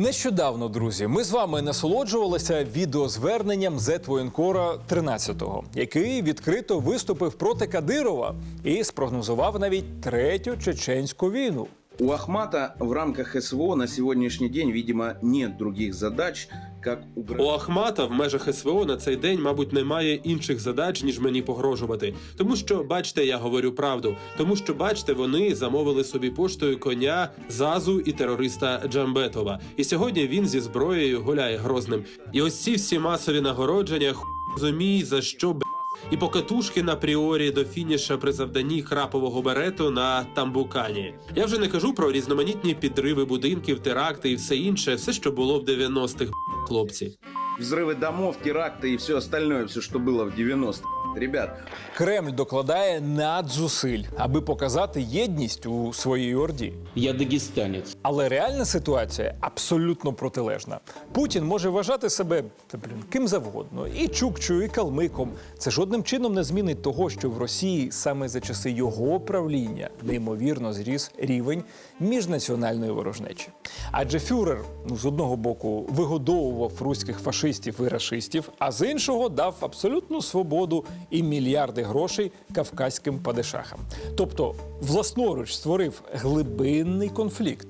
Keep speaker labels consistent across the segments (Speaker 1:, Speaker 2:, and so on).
Speaker 1: Нещодавно, друзі, ми з вами насолоджувалися відеозверненням Зетвоєнкора 13-го, який відкрито виступив проти Кадирова і спрогнозував навіть третю чеченську війну.
Speaker 2: У Ахмата в рамках СВО на сегодняшний день, видимо, нет других задач, как
Speaker 3: У. Ахмата в межах СВО на цей день, мабуть, немає інших задач, ніж мені погрожувати. Тому що, бачите, я говорю правду. Тому що, бачите, вони замовили собі поштою коня Зазу і терориста Джамбетова. І сьогодні він зі зброєю гуляє грозним. І ось ці всі масові нагородження розумій, за що б. І покатушки на пріорі до фініша при завданні крапового берету на Тамбукані. Я вже не кажу про різноманітні підриви будинків, теракти і все інше, все, що було в 90-х, хлопці
Speaker 2: Взрывы домов, теракты и все остальное, все, что было в 90-х. Ребят,
Speaker 1: Кремль докладає надзусиль, аби показати єдність у своїй орді.
Speaker 4: Я дагестанец.
Speaker 1: Але реальна ситуація абсолютно протилежна. Путін може вважати себе та, блін, ким завгодно, і чукчою, і калмиком. Це жодним чином не змінить того, що в Росії саме за часи його правління неймовірно зріс рівень міжнаціональної ворожнечі. Адже фюрер ну, з одного боку вигодовував руських фашистів і рашистів, а з іншого дав абсолютну свободу і мільярди грошей кавказьким падишахам. Тобто власноруч створив глибинний конфлікт.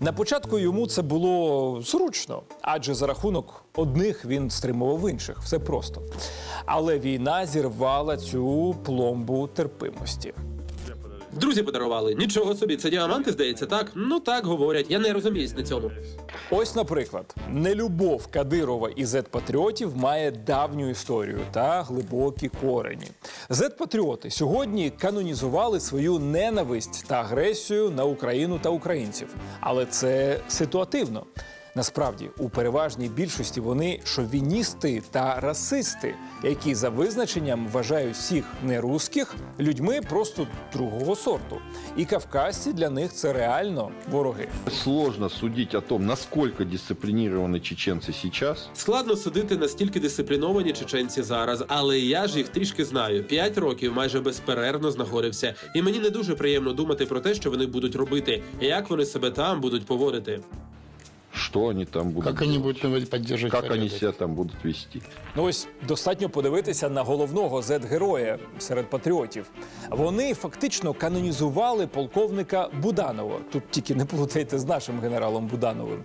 Speaker 1: На початку йому це було зручно, адже за рахунок одних він стримував інших. Все просто. Але війна зірвала цю пломбу терпимості.
Speaker 3: Друзі подарували. Нічого собі, це діаманти, здається, так? Ну так говорять. Я не розуміюсь на цьому.
Speaker 1: Ось, наприклад, нелюбов Кадирова і зет-патріотів має давню історію та глибокі корені. Зет-патріоти сьогодні канонізували свою ненависть та агресію на Україну та українців, але це ситуативно. Насправді, у переважній більшості вони шовіністи та расисти, які за визначенням вважають всіх нерусських людьми просто другого сорту. І кавказці для них це реально вороги.
Speaker 5: Сложно судить о том, насколько дисциплинированы чеченцы сейчас.
Speaker 3: Складно судити настільки дисципліновані чеченці зараз, але я ж їх трішки знаю. П'ять років майже безперервно знаходився, і мені не дуже приємно думати про те, що вони будуть робити, і як вони себе там будуть поводити.
Speaker 5: Что они там будут
Speaker 6: Как они
Speaker 5: делать?
Speaker 6: будут поддерживать
Speaker 5: Как они
Speaker 6: порядок?
Speaker 5: себя там будут вести?
Speaker 1: Ну ось достатньо подивитися на головного зет-героя серед патріотів. Вони фактично канонізували полковника Буданова. Тут тільки не плутайте з нашим генералом Будановим.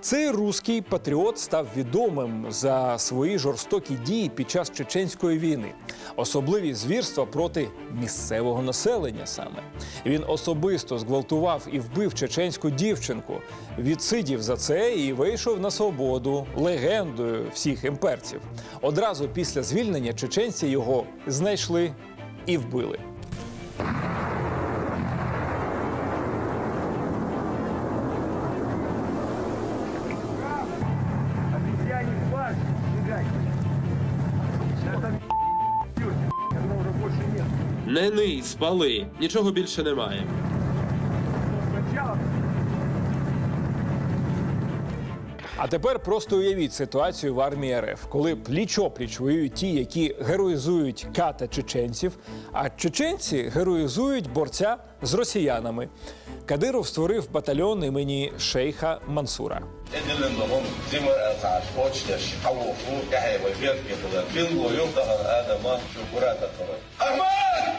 Speaker 1: Цей руський патріот став відомим за свої жорстокі дії під час чеченської війни, особливі звірства проти місцевого населення. Саме він особисто зґвалтував і вбив чеченську дівчинку, відсидів за це і вийшов на свободу легендою всіх імперців. Одразу після звільнення чеченці його знайшли і вбили.
Speaker 3: Не ний, спали. Нічого більше немає.
Speaker 1: А тепер просто уявіть ситуацію в армії РФ, коли пліч-опліч воюють ті, які героїзують ката чеченців, а чеченці героїзують борця з росіянами. Кадиров створив батальйон імені шейха Мансура.
Speaker 7: 天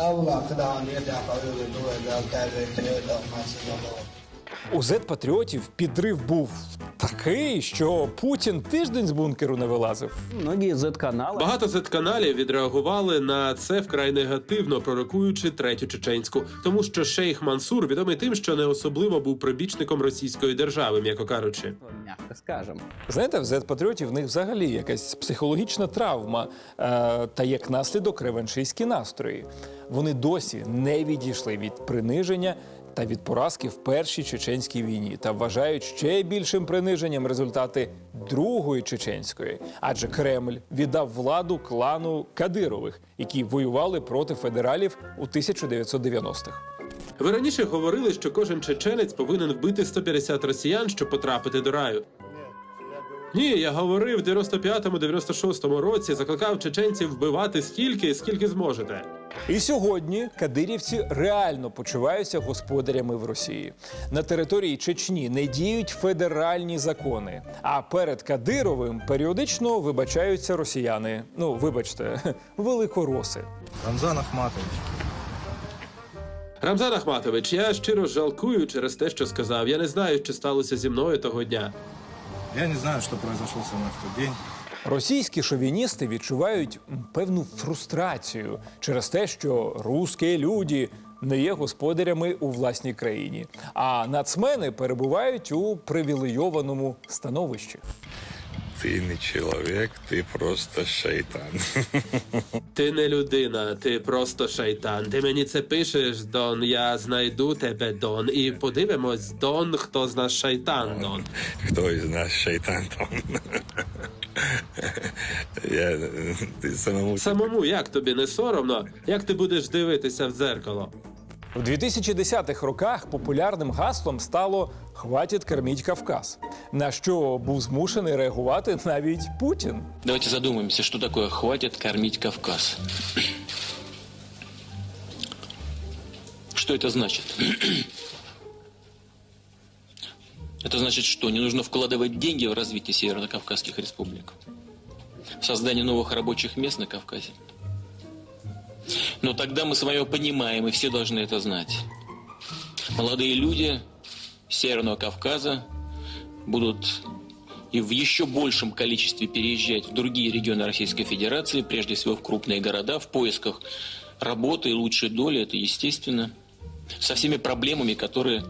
Speaker 8: Allah, Kıdamiye, Dâkâ, Ölü, Dû, Edâ, Tevbe, Tevbe,
Speaker 1: У Z-патріотів підрив був такий, що Путін тиждень з бункеру не вилазив.
Speaker 4: Многі Z-канали.
Speaker 3: Багато Z-каналів відреагували на це вкрай негативно, пророкуючи третю чеченську, тому що Шейх Мансур відомий тим, що не особливо був прибічником російської держави, м'яко кажучи.
Speaker 4: Мягко скажемо.
Speaker 1: Знаєте, в Z-патріотів в них взагалі якась психологічна травма е та як наслідок реваншистські настрої. Вони досі не відійшли від приниження та від поразки в першій чеченській війні та вважають ще більшим приниженням результати другої чеченської, адже Кремль віддав владу клану Кадирових, які воювали проти федералів у 1990-х.
Speaker 3: Ви раніше говорили, що кожен чеченець повинен вбити 150 росіян, щоб потрапити до раю. Ні, я говорив в 95-му, 96-му році, закликав чеченців вбивати стільки, скільки зможете.
Speaker 1: І сьогодні кадирівці реально почуваються господарями в Росії. На території Чечні не діють федеральні закони. А перед Кадировим періодично вибачаються росіяни. Ну, вибачте, великороси.
Speaker 6: Рамзан Ахматович.
Speaker 3: Рамзан Ахматович, я щиро жалкую через те, що сказав. Я не знаю, що сталося зі мною того дня.
Speaker 6: Я не знаю, що произошло со мной в той день.
Speaker 1: Російські шовіністи відчувають певну фрустрацію через те, що русські люди не є господарями у власній країні, а нацмени перебувають у привілейованому становищі.
Speaker 9: Ти не чоловік, ти просто шайтан.
Speaker 3: Ти не людина, ти просто шайтан. Ти мені це пишеш, Дон. Я знайду тебе, Дон, і подивимось, Дон, хто з нас шайтан, Дон.
Speaker 9: Хто із нас шайтан там? Я, ти самому
Speaker 3: Самому як тобі не соромно? Як ти будеш дивитися в дзеркало?
Speaker 1: У 2010-х роках популярним гаслом стало Хватить корміть Кавказ, на що був змушений реагувати навіть Путін.
Speaker 4: Давайте задумаемся, что такое «хватит кормить Кавказ». Что это значит? Это значит что? Не нужно вкладывать деньги в развитие северо-кавказских республик? В создание новых рабочих мест на Кавказе? Но тогда мы с вами понимаем, и все должны это знать. Молодые люди Северного Кавказа будут и в еще большем количестве переезжать в другие регионы Российской Федерации, прежде всего в крупные города, в поисках работы и лучшей доли, это естественно, со всеми проблемами, которые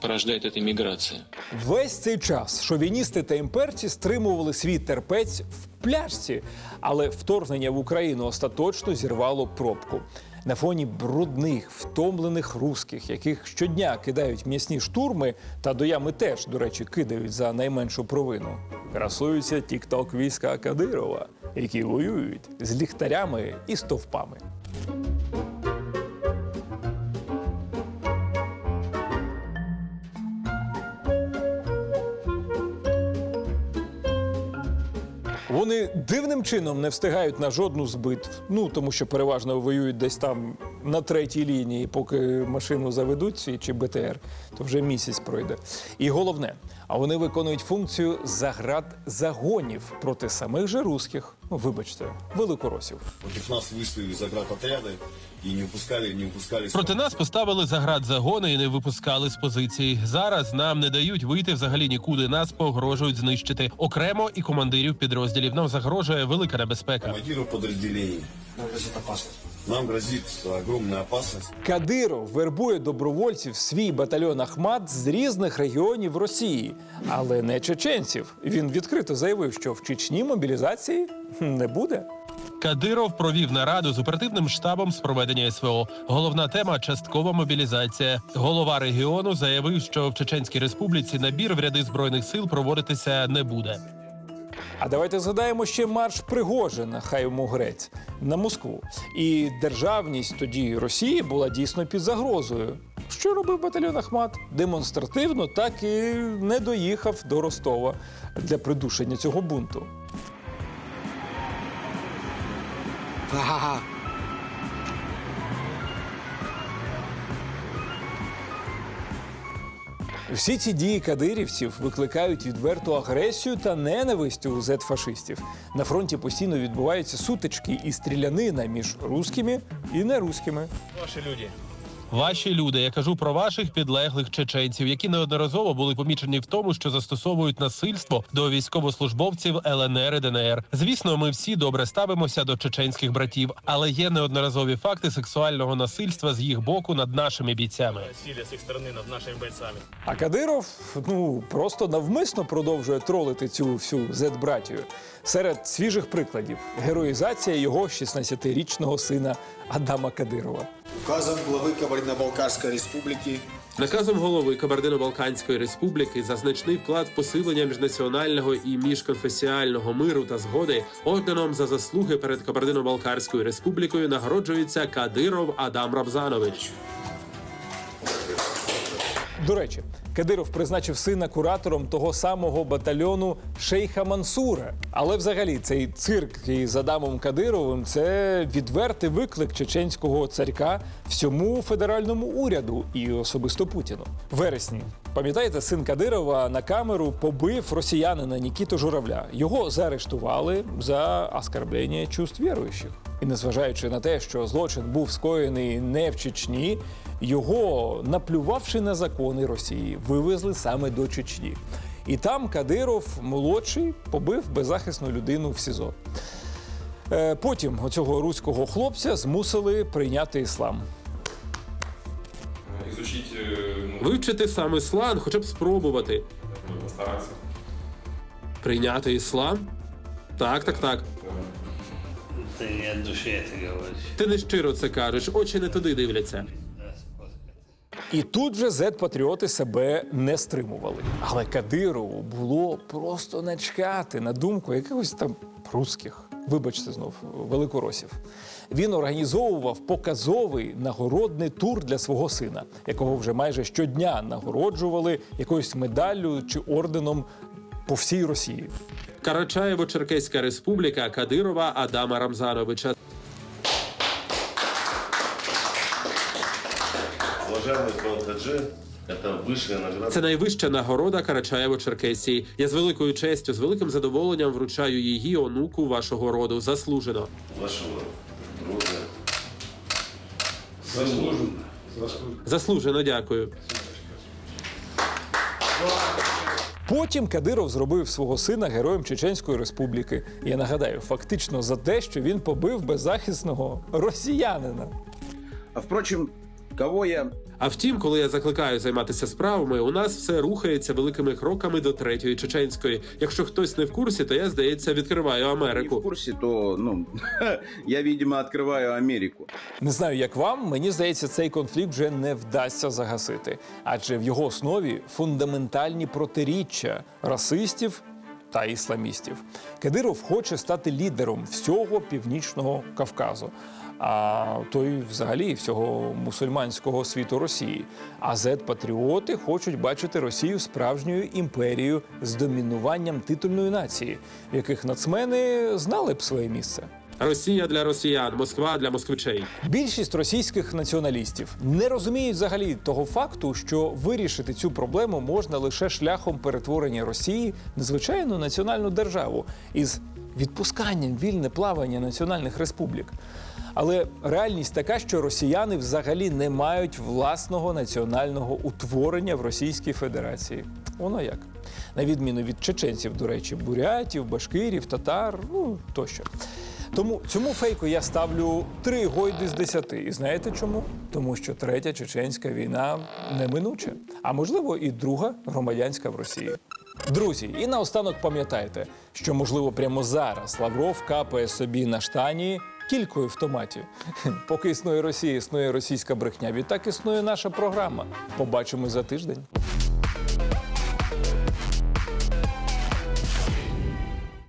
Speaker 4: порождает эта миграция.
Speaker 1: Весь цей час шовіністи та імперці стримували свій терпець в пляшці, але вторгнення в Україну остаточно зірвало пробку. На фоні брудних, втомлених русських, яких щодня кидають м'ясні штурми, та до ями теж, до речі, кидають за найменшу провину. Красуються тік-ток війська Кадирова, які воюють з ліхтарями і стовпами. Дивним чином не встигають на жодну з битв. Ну тому що переважно воюють десь там на третій лінії, поки машину заведуть ці чи БТР, то вже місяць пройде. І головне, а вони виконують функцію заград загонів проти самих же русських. Ну, вибачте, великоросів.
Speaker 7: Проти нас виставили заградотряди і не впускали, не упускали...
Speaker 3: Проти нас поставили заград загони і не випускали з позицій. Зараз нам не дають вийти взагалі нікуди. Нас погрожують знищити окремо і командирів підрозділів. Нам загрожує велика небезпека.
Speaker 7: Командирів подразделений. Нам грозит опасность. Нам грозит огромная опасность.
Speaker 1: Кадиров вербує добровольців в свій батальйон Ахмат з різних регіонів Росії, але не чеченців. Він відкрито заявив, що в Чечні мобілізації не буде.
Speaker 3: Кадиров провів нараду з оперативним штабом з проведення СВО. Головна тема часткова мобілізація. Голова регіону заявив, що в Чеченській республіці набір в ряди збройних сил проводитися не буде.
Speaker 1: А давайте згадаємо ще марш Пригожина, хай йому грець, на Москву. І державність тоді Росії була дійсно під загрозою. Що робив батальйон Ахмат? Демонстративно так і не доїхав до Ростова для придушення цього бунту. Всі ці дії кадирівців викликають відверту агресію та ненависть у зет-фашистів. На фронті постійно відбуваються сутички і стрілянина між руськими і неруськими.
Speaker 3: Ваші люди, я кажу про ваших підлеглих чеченців, які неодноразово були помічені в тому, що застосовують насильство до військовослужбовців ЛНР і ДНР. Звісно, ми всі добре ставимося до чеченських братів, але є неодноразові факти сексуального насильства з їх боку над нашими бійцями.
Speaker 1: А Кадиров ну просто навмисно продовжує тролити цю всю зет-братію. Серед свіжих прикладів героїзація його 16-річного сина Адама Кадирова.
Speaker 8: Указом голови Кабардино-Балкарської республіки
Speaker 3: Наказом голови Кабардино-Балканської республіки за значний вклад в посилення міжнаціонального і міжконфесіального миру та згоди орденом за заслуги перед Кабардино-Балкарською республікою нагороджується Кадиров Адам Рамзанович.
Speaker 1: До речі, Кадиров призначив сина куратором того самого батальйону Шейха Мансура. Але взагалі цей цирк із Адамом Кадировим це відвертий виклик чеченського царька всьому федеральному уряду і особисто Путіну. Вересні, пам'ятаєте, син Кадирова на камеру побив росіянина Нікіту Журавля. Його заарештували за оскорблення чувств віруючих. І незважаючи на те, що злочин був скоєний не в Чечні, його, наплювавши на закони Росії, вивезли саме до Чечні. І там Кадиров молодший побив беззахисну людину в СІЗО. Е, Потім оцього руського хлопця змусили прийняти іслам.
Speaker 10: Изучить, э, ну,
Speaker 3: Вивчити сам іслам, хоча б спробувати.
Speaker 10: постараться.
Speaker 3: Прийняти іслам? Так, так, так.
Speaker 8: Ты не от души это говоришь.
Speaker 3: Ти не щиро це кажеш, очі не туди дивляться.
Speaker 1: І тут же зет-патріоти себе не стримували. Але Кадирову було просто начхати на думку якихось там русських. Вибачте знов, великоросів. Він організовував показовий нагородний тур для свого сина, якого вже майже щодня нагороджували якоюсь медаллю чи орденом по всій Росії.
Speaker 3: Карачаєво-Черкеська республіка Кадирова Адама Рамзановича.
Speaker 7: Уважаемый Балтаджи, это высшая награда.
Speaker 3: це найвища нагорода Карачаєво-Черкесії. Я з великою честю, з великим задоволенням вручаю її онуку вашого роду. Заслужено.
Speaker 7: вашего друга. Заслуженно.
Speaker 3: Заслужено, дякую.
Speaker 1: Потім Кадиров зробив свого сина героєм Чеченської республіки. Я нагадаю, фактично за те, що він побив беззахисного росіянина.
Speaker 2: А впрочем, кого я
Speaker 3: А втім, коли я закликаю займатися справами, у нас все рухається великими кроками до третьої чеченської. Якщо хтось не в курсі, то я здається відкриваю
Speaker 2: не в
Speaker 3: Америку.
Speaker 2: курсе, то, ну, я, видимо, открываю Америку.
Speaker 1: Не знаю, як вам, мені здається, цей конфлікт вже не вдасться загасити, адже в його основі фундаментальні протиріччя расистів та ісламістів. Кадиров хоче стати лідером всього північного Кавказу. А той взагалі всього мусульманського світу Росії. А зет-патріоти хочуть бачити Росію справжньою імперією з домінуванням титульної нації, в яких нацмени знали б своє місце.
Speaker 3: Росія для росіян, Москва для москвичей.
Speaker 1: Більшість російських націоналістів не розуміють взагалі того факту, що вирішити цю проблему можна лише шляхом перетворення Росії на звичайну національну державу із відпусканням вільне плавання національних республік. Але реальність така, що росіяни взагалі не мають власного національного утворення в Російській Федерації. Воно як? На відміну від чеченців, до речі, бурятів, башкирів, татар, ну тощо. Тому цьому фейку я ставлю три гойди з десяти. І знаєте чому? Тому що третя чеченська війна неминуча, а можливо і друга громадянська в Росії. Друзі, і наостанок пам'ятайте, що можливо прямо зараз Лавров капає собі на штані кількою в томаті. Поки існує Росія, існує російська брехня. Відтак існує наша програма. Побачимось за тиждень.